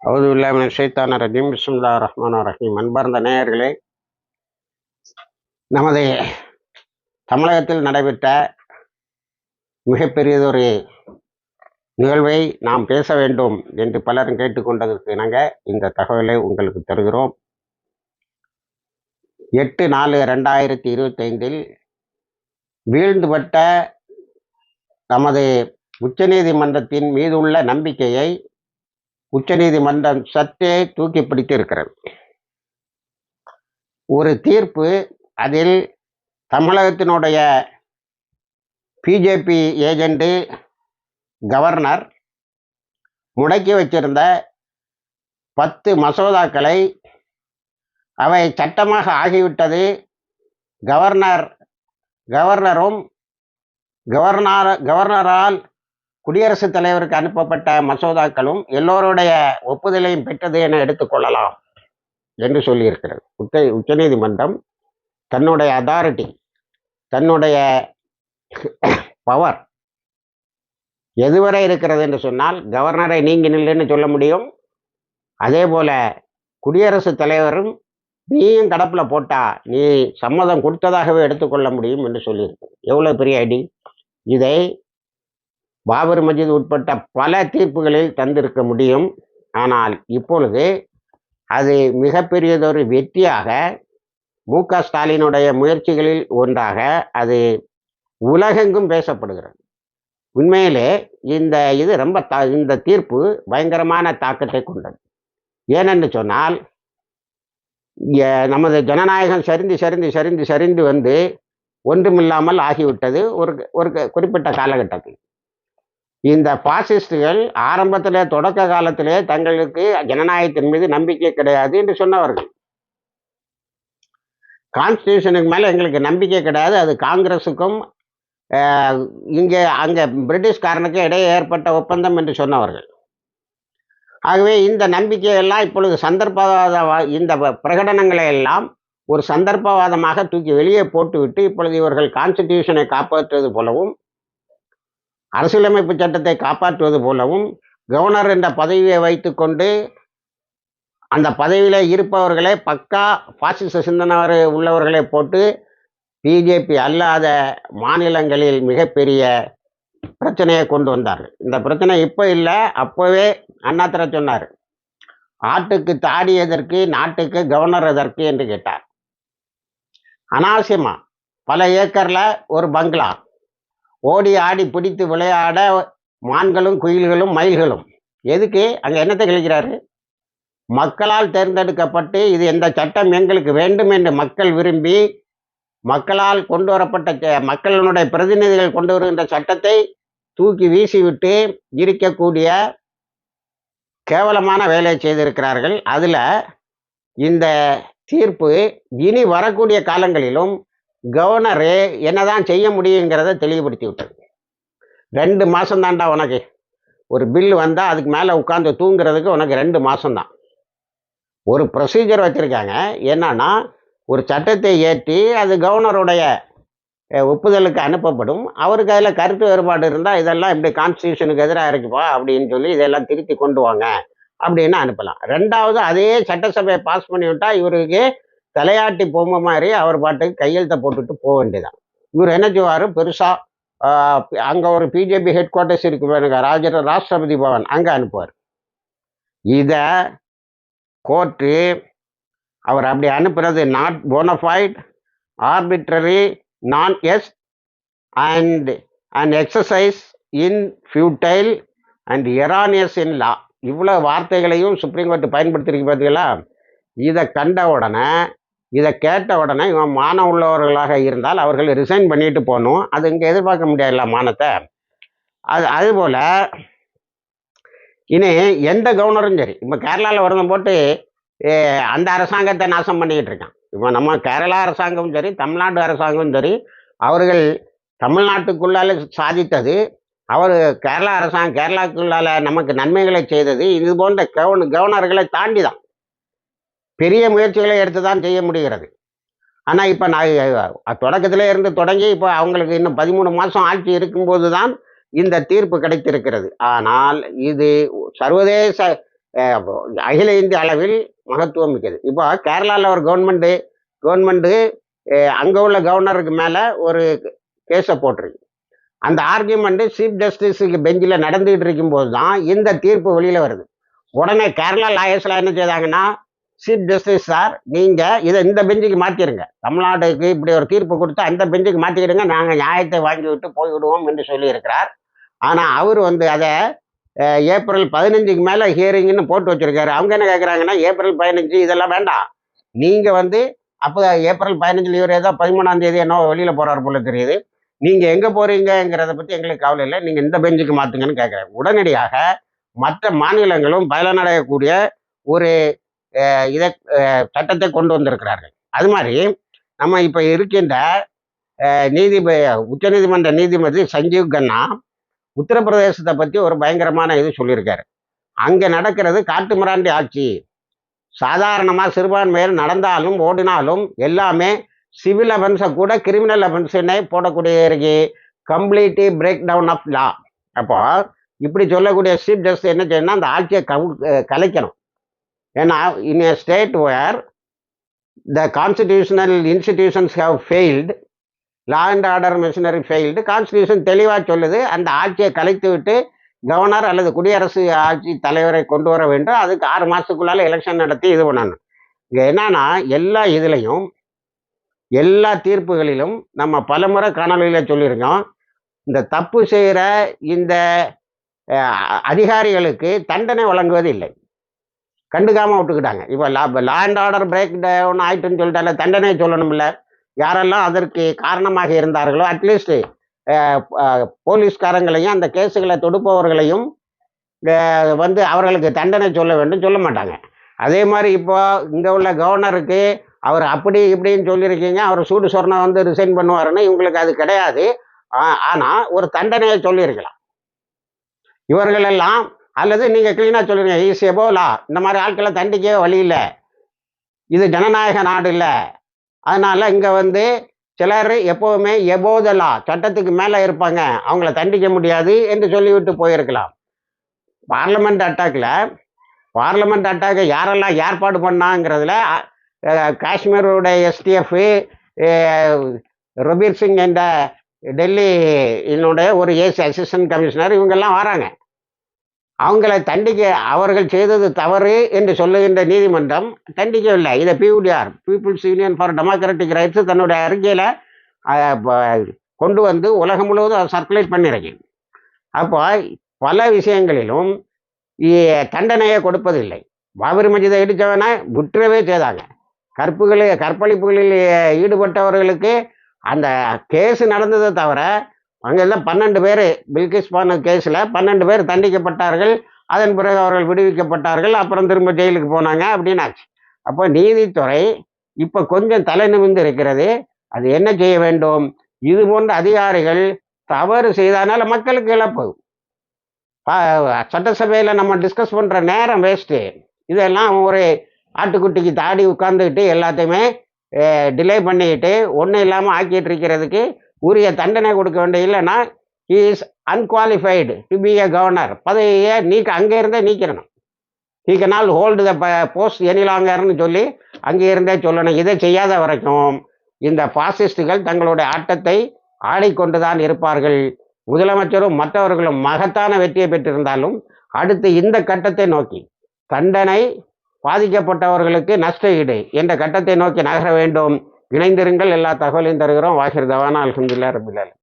அவது இல்லாமல் ஷைத்தான ரஜீம். பிஸ்மில்லா ரஹ்மான் ரஹீம். அன்பார்ந்த நேயர்களே நமது தமிழகத்தில் நடைபெற்ற மிகப்பெரியதொரு நிகழ்வை நாம் பேச வேண்டும் என்று பலரும் கேட்டுக்கொண்டதற்கு இணங்க இந்த தகவலை உங்களுக்கு தருகிறோம். எட்டு நாலு ரெண்டாயிரத்தி இருபத்தைந்தில் வீழ்ந்துபட்ட நமது உச்சநீதிமன்றத்தின் மீதுள்ள நம்பிக்கையை உச்சநீதிமன்றம் சற்றே தூக்கி பிடித்து இருக்கிறது. ஒரு தீர்ப்பு அதில் தமிழகத்தினுடைய பிஜேபி ஏஜெண்டு கவர்னர் முடக்கி வச்சிருந்த பத்து மசோதாக்களை அவை சட்டமாக ஆகிவிட்டது. கவர்னர் கவர்னரும் கவர்னர் கவர்னரால் குடியரசுத் தலைவருக்கு அனுப்பப்பட்ட மசோதாக்களும் எல்லோருடைய ஒப்புதலையும் பெற்றது என எடுத்துக்கொள்ளலாம் என்று சொல்லியிருக்கிறது. உச்ச உச்சநீதிமன்றம் தன்னுடைய அதாரிட்டி தன்னுடைய பவர் எதுவரை இருக்கிறது என்று சொன்னால் கவர்னரை நீங்கி நில்லுன்னு சொல்ல முடியும். அதே போல குடியரசுத் தலைவரும் நீயும் கடப்பில் போட்டா நீ சம்மதம் கொடுத்ததாகவே எடுத்துக்கொள்ள முடியும் என்று சொல்லியிருக்கு எவ்வளோ பெரிய ஐடி? இதை பாபர் மஜித் உட்பட்ட பல தீர்ப்புகளில் தந்திருக்க முடியும். ஆனால் இப்பொழுது அது மிகப்பெரியதொரு வெற்றியாக மு க ஸ்டாலினுடைய முயற்சிகளில் ஒன்றாக அது உலகெங்கும் பேசப்படுகிறது. உண்மையிலே இந்த இது ரொம்ப த இந்த தீர்ப்பு பயங்கரமான தாக்கத்தை கொண்டது. ஏனென்று சொன்னால் நமது ஜனநாயகம் சரிந்து சரிந்து சரிந்து சரிந்து வந்து ஒன்றுமில்லாமல் ஆகிவிட்டது ஒரு ஒரு குறிப்பிட்ட காலகட்டத்தில். இந்த பாசிஸ்டுகள் ஆரம்பத்திலே தொடக்க காலத்திலே தங்களுக்கு ஜனநாயகத்தின் மீது நம்பிக்கை கிடையாது என்று சொன்னவர்கள். கான்ஸ்டியூஷனுக்கு மேலே எங்களுக்கு நம்பிக்கை கிடையாது. அது காங்கிரஸுக்கும் இங்கே அங்கே பிரிட்டிஷ்காரனுக்கும் இடையே ஏற்பட்ட ஒப்பந்தம் என்று சொன்னவர்கள். ஆகவே இந்த நம்பிக்கையெல்லாம் இப்பொழுது சந்தர்ப்பவாத இந்த பிரகடனங்களை எல்லாம் ஒரு சந்தர்ப்பவாதமாக தூக்கி வெளியே போட்டுவிட்டு இப்பொழுது இவர்கள் கான்ஸ்டிடியூஷனை காப்பாற்றுவது போலவும் அரசியலமைப்பு சட்டத்தை காப்பாற்றுவது போலவும் கவர்னர் என்ற பதவியை வைத்துக்கொண்டு அந்த பதவியில் இருப்பவர்களே பக்கா பாசிச சிந்தனவர் உள்ளவர்களை போட்டு பிஜேபி அல்லாத மாநிலங்களில் மிகப்பெரிய பிரச்சனையை கொண்டு வந்தார்கள். இந்த பிரச்சனை இப்போ இல்லை அப்போவே அண்ணாத்திர சொன்னார். ஆட்டுக்கு தாடி எதற்கு நாட்டுக்கு கவர்னர் எதற்கு என்று கேட்டார். அனாவசியமா? பல ஏக்கரில் ஒரு பங்களா. ஓடி ஆடி பிடித்து விளையாட மான்களும் குயில்களும் மயில்களும். எதுக்கு? அங்கே என்னத்தை கழிக்கிறாரு? மக்களால் தேர்ந்தெடுக்கப்பட்டு இது எந்த சட்டம் எங்களுக்கு வேண்டும் என்று மக்கள் விரும்பி மக்களால் கொண்டு வரப்பட்ட மக்களினுடைய பிரதிநிதிகள் கொண்டு வருகின்ற சட்டத்தை தூக்கி வீசிவிட்டு இருக்கக்கூடிய கேவலமான வேலையை செய்திருக்கிறார்கள். அதில் இந்த தீர்ப்பு இனி வரக்கூடிய காலங்களிலும் கவர்னரு என்னதான் செய்ய முடியுங்கிறத தெளிவுபடுத்தி விட்டது ரெண்டு மாதம் தான்டா உனக்கு. ஒரு பில் வந்தால் அதுக்கு மேலே உட்காந்து தூங்குறதுக்கு உனக்கு ரெண்டு மாதம்தான் ஒரு ப்ரொசீஜர் வச்சுருக்காங்க. என்னன்னா ஒரு சட்டத்தை ஏற்றி அது கவர்னருடைய ஒப்புதலுக்கு அனுப்பப்படும். அவருக்கு அதில் கருத்து வேறுபாடு இருந்தால் இதெல்லாம் இப்படி கான்ஸ்டியூஷனுக்கு எதிராக இருக்குப்பா அப்படின்னு சொல்லி இதெல்லாம் திருத்தி கொண்டு வாங்க அப்படின்னு அனுப்பலாம். ரெண்டாவது அதே சட்டசபையை பாஸ் பண்ணி விட்டால் இவருக்கு தலையாட்டி பொம்மை மாதிரி அவர் பாட்டுக்கு கையெழுத்தை போட்டுட்டு போக வேண்டியதான் இவர் என்ன செய்வார்? பெருசாக அங்கே ஒரு பிஜேபி ஹெட் குவார்ட்டர்ஸ் இருக்கு ராஜ ராஷ்டிரபதி பவன் அங்கே அனுப்புவார். இதை கோர்ட்டு அவர் அப்படி அனுப்புறது not bona fide arbitrary non est and and exercise in futile and erroneous in law இவ்வளோ வார்த்தைகளையும் சுப்ரீம் கோர்ட் பயன்படுத்தியிருக்கு பார்த்தீங்களா இதை கண்ட உடனே இதை கேட்ட உடனே இவன் மானம் உள்ளவர்களாக இருந்தால் அவர்கள் ரிசைன் பண்ணிட்டு போகணும். அது இங்கே எதிர்பார்க்க முடியாதுல்ல மானத்தை. அது அதுபோல் இனி எந்த கவர்னரும் சரி இப்போ கேரளாவில் வரதும் போட்டு அந்த அரசாங்கத்தை நாசம் பண்ணிக்கிட்டு இருக்கான். இப்போ நம்ம கேரளா அரசாங்கமும் சரி தமிழ்நாடு அரசாங்கமும் சரி அவர்கள் தமிழ்நாட்டுக்குள்ளால சாதித்தது அவர் கேரளா அரசாங்கம் கேரளாக்குள்ளால நமக்கு நன்மைகளை செய்தது இது போன்ற கவன கவர்னர்களை தாண்டி தான் பெரிய முயற்சிகளை எடுத்து தான் செய்ய முடிகிறது. ஆனால் இப்போ நான் தொடக்கத்தில் இருந்து தொடங்கி இப்போ அவங்களுக்கு இன்னும் பதிமூணு மாதம் ஆட்சி இருக்கும்போது தான் இந்த தீர்ப்பு கிடைத்திருக்கிறது. ஆனால் இது சர்வதேச அகில இந்திய அளவில் மகத்துவம் மிக்கது. இப்போ கேரளாவில் ஒரு கவர்மெண்ட்டு கவர்மெண்ட்டு அங்கே உள்ள கவர்னருக்கு மேலே ஒரு கேஸை போட்டிருக்கு. அந்த ஆர்கியூமெண்ட்டு சீஃப் ஜஸ்டிஸுக்கு பெஞ்சில் நடந்துகிட்டு இருக்கும்போது தான் இந்த தீர்ப்பு வெளியில் வருது. உடனே கேரளா லாயர்ஸ்லாம் என்ன செய்தாங்கன்னா சீஃப் ஜஸ்டிஸ் சார் நீங்கள் இதை இந்த பெஞ்சுக்கு மாற்றிடுங்க தமிழ்நாட்டுக்கு இப்படி ஒரு தீர்ப்பு கொடுத்து அந்த பெஞ்சுக்கு மாற்றிக்கிடுங்க நாங்கள் நியாயத்தை வாங்கி விட்டு போய்விடுவோம் என்று சொல்லியிருக்கிறார். ஆனால் அவர் வந்து அதை ஏப்ரல் பதினஞ்சுக்கு மேலே ஹியரிங்னு போட்டு வச்சிருக்காரு. அவங்க என்ன கேட்குறாங்கன்னா ஏப்ரல் பதினஞ்சு இதெல்லாம் வேண்டாம். நீங்கள் வந்து அப்போ ஏப்ரல் பதினஞ்சில் இவர் ஏதோ பதிமூணாம் தேதி என்னோ வெளியில் போகிறார் போல தெரியுது. நீங்கள் எங்கே போகிறீங்கிறத பற்றி எங்களுக்கு கவலை இல்லை. நீங்கள் இந்த பெஞ்சுக்கு மாற்றுங்கன்னு கேட்குறேன் உடனடியாக மற்ற மாநிலங்களும் பயனடையக்கூடிய ஒரு இதை சட்டத்தை கொண்டு வந்திருக்கிறார்கள். அது மாதிரி நம்ம இப்போ இருக்கின்ற அஹ், நீதிப உச்சநீதிமன்ற நீதிபதி சஞ்சீவ் கன்னா உத்தரப்பிரதேசத்தை பற்றி ஒரு பயங்கரமான இது சொல்லியிருக்காரு. அங்கே நடக்கிறது காட்டு மிராண்டி ஆட்சி. சாதாரணமாக சிறுபான்மையர் நடந்தாலும் ஓடினாலும் எல்லாமே சிவில் அஃபென்ஸை கூட கிரிமினல் அஃபென்ஸுன்னே போடக்கூடிய இருக்கு. Completely break down of law. அப்போ இப்படி சொல்லக்கூடிய சீஃப் ஜஸ்டிஸ் என்ன செய்யணும்னா அந்த ஆட்சியை கலைக்கணும். கலைக்கணும் ஏன்னா in a state where the constitutional institutions have failed law and order machinery failed constitution தெளிவாக சொல்லுது. அந்த ஆட்சியை கலைத்து விட்டு கவர்னர் அல்லது குடியரசு ஆட்சி தலைவரை கொண்டு வர வேண்டும். அதுக்கு ஆறு மாதத்துக்குள்ளால எலெக்ஷன் நடத்தி இது பண்ணணும். இங்கே என்னன்னா எல்லா இதுலேயும் எல்லா தீர்ப்புகளிலும் நம்ம பலமுறை காணொலியில் சொல்லியிருக்கோம் இந்த தப்பு செய்கிற இந்த அதிகாரிகளுக்கு தண்டனை வழங்குவது இல்லை. கண்டுக்காமல் விட்டுக்கிட்டாங்க. இப்போ law and order break down ஆயிட்டுன்னு சொல்லிட்டால தண்டனை சொல்லணும்ல. யாரெல்லாம் அதற்கு காரணமாக இருந்தார்களோ அட்லீஸ்ட் போலீஸ்காரங்களையும் அந்த கேஸுகளை தொடுப்பவர்களையும் வந்து அவர்களுக்கு தண்டனை சொல்ல வேண்டும் சொல்ல மாட்டாங்க. அதே மாதிரி இப்போ இங்கே உள்ள கவர்னருக்கு அவர் அப்படி இப்படின்னு சொல்லியிருக்கீங்க அவர் சூடு சொர்ணம் வந்து ரிசைன் பண்ணுவாருன்னு இவங்களுக்கு அது கிடையாது. ஆனால் ஒரு தண்டனையை சொல்லியிருக்கலாம். இவர்களெல்லாம் அல்லது நீங்கள் க்ளீனாக சொல்லுங்க ஈஸ் எபோலா இந்த மாதிரி ஆட்களை தண்டிக்கவே வழி இல்லை. இது ஜனநாயக நாடு இல்லை. அதனால் இங்கே வந்து சிலர் எப்போவுமே எபோதலா சட்டத்துக்கு மேலே இருப்பாங்க. அவங்கள தண்டிக்க முடியாது என்று சொல்லிவிட்டு போயிருக்கலாம். பார்லமெண்ட் அட்டாக்கில் பார்லமெண்ட் அட்டாக்கை யாரெல்லாம் ஏற்பாடு பண்ணாங்கிறதுல காஷ்மீருடைய எஸ்டிஎஃப் ரொபீர் சிங் என்ற டெல்லி என்னுடைய ஒரு ஏசி அசிஸ்டன்ட் கமிஷனர் இவங்கெல்லாம் வராங்க. அவங்களை தண்டிக்க அவர்கள் செய்தது தவறு என்று சொல்லுகின்ற நீதிமன்றம் தண்டிக்கவில்லை. இதை PUDR people's union for democratic rights தன்னுடைய அறிக்கையில் கொண்டு வந்து உலகம் முழுவதும் அதை சர்க்குலேட் பண்ணிருக்கு அப்போ பல விஷயங்களிலும் இ- தண்டனையை கொடுப்பதில்லை. பாபரி மஜிதை இடித்தவனை விட்டுறவே செய்தாங்க. கற்புகளில் கற்பழிப்புகளில் ஈடுபட்டவர்களுக்கு அந்த கேஸ் நடந்ததை தவிர அங்கெல்லாம் பன்னெண்டு பேர் பில்கிஸ் பானு கேஸில் பன்னெண்டு பேர் தண்டிக்கப்பட்டார்கள். அதன் பிறகு அவர்கள் விடுவிக்கப்பட்டார்கள். அப்புறம் திரும்ப ஜெயிலுக்கு போனாங்க அப்படின்னாச்சு. அப்போ நீதித்துறை இப்போ கொஞ்சம் தலை நிமிந்து இருக்கிறது. அது என்ன செய்ய வேண்டும்? இது போன்ற அதிகாரிகள் தவறு செய்தனால மக்களுக்கு இழப்பு. சட்டசபையில் நம்ம டிஸ்கஸ் பண்ணுற நேரம் வேஸ்ட்டு இதெல்லாம் ஒரு ஆட்டுக்குட்டிக்கு தாடி உட்காந்துக்கிட்டு எல்லாத்தையுமே டிலே பண்ணிக்கிட்டு ஒன்றும் இல்லாமல் ஆக்கிட்டு இருக்கிறதுக்கு உரிய தண்டனை கொடுக்க வேண்டிய இல்லைன்னா is unqualified to be a governor பதவியை நீக்க அங்கே இருந்தே நீக்கிறணும் நீக்க நாள் ஹோல்டு த போஸ்ட் எனிலாங்கர்னு சொல்லி அங்கே இருந்தே சொல்லணும். இதை செய்யாத வரைக்கும் இந்த பாசிஸ்டுகள் தங்களுடைய ஆட்டத்தை ஆடிக்கொண்டு தான் இருப்பார்கள். முதலமைச்சரும் மற்றவர்களும் மகத்தான வெற்றியை பெற்றிருந்தாலும் அடுத்து இந்த கட்டத்தை நோக்கி தண்டனை பாதிக்கப்பட்டவர்களுக்கு நஷ்ட ஈடு என்ற கட்டத்தை நோக்கி நகர வேண்டும். இணைந்திருங்கள் எல்லா தகவலையும் தருகிறோம். வாகிர் தவானா அல்ஹம்துலில்லாஹ் ரபில்